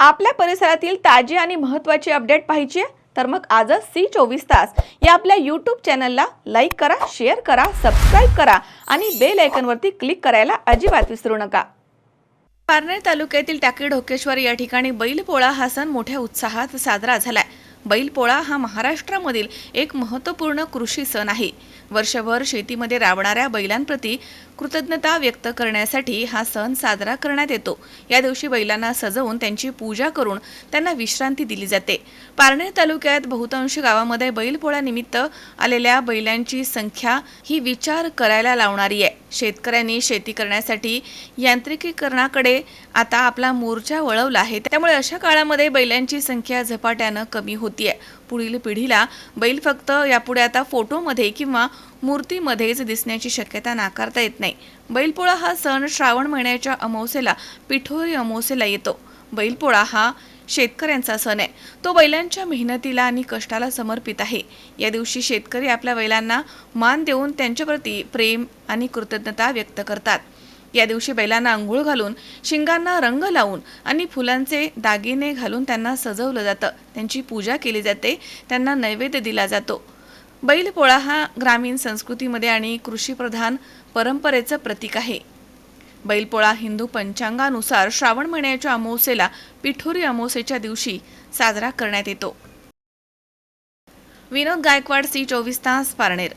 आपल्या परिसरातील ताजी आणि महत्त्वाची अपडेट पाहिजे तर मग आजच सी चोवीस तास या आपल्या यूट्यूब चॅनलला लाईक करा शेअर करा सबस्क्राईब करा आणि बेल आयकनवरती क्लिक करायला अजिबात विसरू नका. पारनेर तालुक्यातील टाकी ढोकेश्वर या ठिकाणी बैलपोळा हा सण मोठ्या उत्साहात साजरा झालाय. बैलपोळा हा महाराष्ट्रामधील एक महत्त्वपूर्ण कृषी सण आहे. वर्षभर शेतीमध्ये राबणाऱ्या बैलांप्रती कृतज्ञता व्यक्त करण्यासाठी हा सण साजरा करण्यात येतो. या दिवशी बैलांना सजवून त्यांची पूजा करून त्यांना विश्रांती दिली जाते. पारनेर तालुक्यात बहुतांश गावामध्ये बैलपोळ्यानिमित्त आलेल्या बैलांची संख्या ही विचार करायला लावणारी आहे. शेतकऱ्यांनी शेती करण्यासाठी यांत्रिकीकरणाकडे आता आपला मोर्चा वळवला आहे. त्यामुळे अशा काळामध्ये बैलांची संख्या झपाट्यानं कमी होतीये. पुढील पिढीला बैल फक्त यापुढे आता फोटोमध्ये किंवा मूर्तीमध्येच दिसण्याची शक्यता नाकारता येत नाही. बैलपोळा हा सण श्रावण महिन्याच्या अमावस्येला पिठोरी अमावस्येला येतो. बैलपोळा हा शेतकऱ्यांचा सण आहे. तो बैलांच्या मेहनतीला आणि कष्टाला समर्पित आहे. या दिवशी शेतकरी आपल्या बैलांना मान देऊन त्यांच्याप्रती प्रेम आणि कृतज्ञता व्यक्त करतात. या दिवशी बैलांना आंघोळ घालून शिंगांना रंग लावून आणि फुलांचे दागिने घालून त्यांना सजवलं जातं. त्यांची पूजा केली जाते त्यांना नैवेद्य दिला जातो. बैलपोळा हा ग्रामीण संस्कृतीमध्ये आणि कृषीप्रधान परंपरेचं प्रतीक आहे. बैलपोळा हिंदू पंचांगानुसार श्रावण महिन्याच्या अमावस्येला पिठोरी अमावस्येच्या दिवशी साजरा करण्यात येतो. विनोद गायकवाड सी चोवीस तास पारनेर